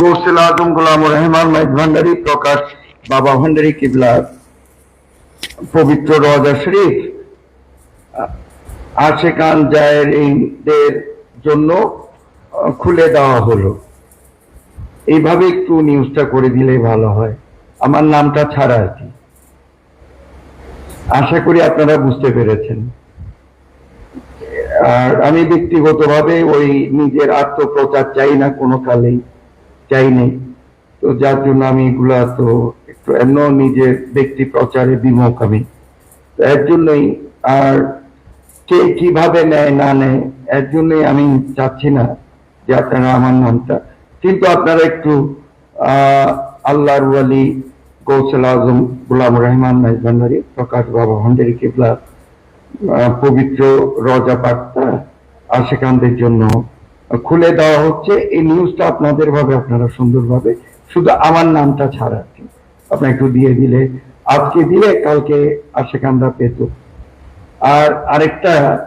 গৌসেল আজম গোলাম রহমান মাইজ ভান্ডারী, প্রকাশ বাবা ভান্ডারী, কিবলা পবিত্র রজা শরীফ। আশেকান জায়েরিনদের জন্য খুলে দেওয়া হলো। এইভাবে একটু নিউজটা করে দিলে ভালো হয়। আমার নামটা ছাড়া আর কি আশা করি আপনারা বুঝতে পেরেছেন। আর আমি ব্যক্তিগতভাবে ওই নিজের আত্মপ্রচার চাই না কোনো কালেই। চাই নেই তো যার জন্য আমি এগুলা তো একটু এমন নিজের ব্যক্তি প্রচারে বিমুখ আমি। তো এর জন্যই আর কে কীভাবে নেয়, না নেয়, এর জন্যই আমি চাচ্ছি না যে আপনারা আমার নামটা। কিন্তু আপনারা একটু আল্লাহর ওয়ালি গৌসল আজম গুলাম রহমান নাইজভান্ডারি প্রকাশ বাবা ভান্ডারি কেবলা পবিত্র রজা পাকটা আশেকানদের জন্য খুলে দেওয়া হচ্ছে। এই নিউজটা আপনাদের ভাবে, আপনারা সুন্দরভাবে শুধু আমার নামটা ছাড়া আর কি। আপনি একটু দিয়ে দিলে, আজকে দিলে, কালকে আশেকানরা পেত। আর আরেকটা